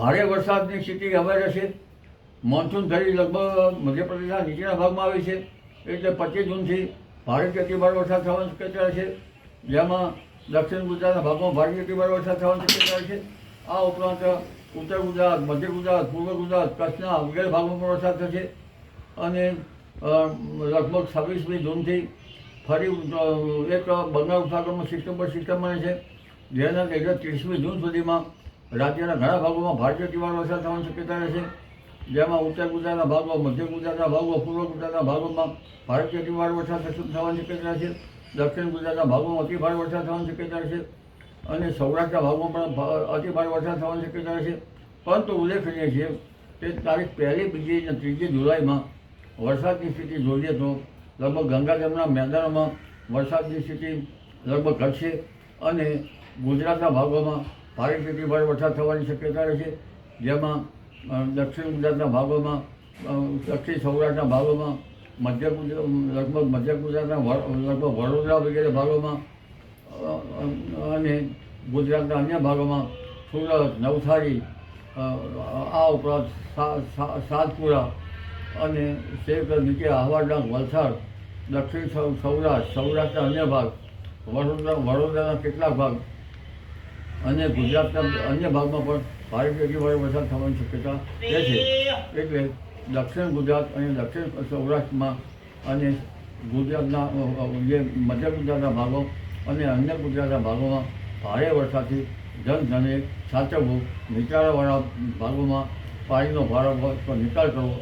ભારે વરસાદની સ્થિતિ હવે રહેશે. મોન્સૂન થઈ લગભગ મધ્યપ્રદેશના નીચેના ભાગમાં આવી છે. એટલે પચીસ જૂનથી ભારે અતિભારે વરસાદ થવાની શક્યતા છે. જેમાં દક્ષિણ ગુજરાતના ભાગમાં ભારે અતિભારે વરસાદ થવાની શક્યતા છે. આ ઉપરાંત ઉત્તર ગુજરાત, મધ્ય ગુજરાત, પૂર્વ ગુજરાત, કચ્છના વગેરે ભાગમાં પણ વરસાદ થશે. અને લગભગ છવ્વીસમી જૂનથી ફરી એક બંગાળ ઉપસાગરમાં સિસ્ટમ પર સિસ્ટમ બને છે. જેના લીધે ત્રીસમી જૂન સુધીમાં રાજ્યના ઘણા ભાગોમાં ભારે અતિભારે વરસાદ થવાની શક્યતા રહેશે જેમાં ઉત્તર ગુજરાતના ભાગો મધ્ય ગુજરાતના ભાગો પૂર્વ ગુજરાતના ભાગોમાં ભારે અતિભારે વરસાદ થવાની શક્યતા છે. દક્ષિણ ગુજરાતના ભાગોમાં અતિભારે વરસાદ થવાની શક્યતા છે. અને સૌરાષ્ટ્રના ભાગમાં પણ અતિ ભારે વરસાદ થવાની શક્યતા છે. પરંતુ ઉલ્લેખનીય છે કે તારીખ પહેલી, બીજી અને ત્રીજી જુલાઈમાં વરસાદની સ્થિતિ જોઈએ તો લગભગ ગંગા જમના મેદાનોમાં વરસાદની સ્થિતિ લગભગ ઘટશે. અને ગુજરાતના ભાગોમાં ભારે સ્થિતિ ભારે વરસાદ થવાની શક્યતા રહેશે જેમાં દક્ષિણ ગુજરાતના ભાગોમાં દક્ષિણ સૌરાષ્ટ્રના ભાગોમાં, મધ્ય ગુજરાત લગભગ મધ્ય ગુજરાતના લગભગ વડોદરા વગેરે ભાગોમાં અને ગુજરાતના અન્ય ભાગોમાં સુરત, નવસારી આ ઉપરાંત સાતપુરા અને શેખ નીચે આહવાડાંગ વલસાડ, દક્ષિણ સૌરાષ્ટ્ર, સૌરાષ્ટ્રના અન્ય ભાગ, વડોદરા, વડોદરાના કેટલાક ભાગ અને ગુજરાતના અન્ય ભાગમાં પણ ભારે ભારે વરસાદ થવાની શક્યતા રહે છે. એટલે દક્ષિણ ગુજરાત અને દક્ષિણ સૌરાષ્ટ્રમાં અને ગુજરાતના જે મધ્ય ગુજરાતના ભાગો અને અન્ય ગુજરાતના ભાગોમાં ભારે વરસાદથી જનધને સાચવવું, નીચાણવાળા ભાગોમાં પાણીનો ભારો નિકાલ કરવો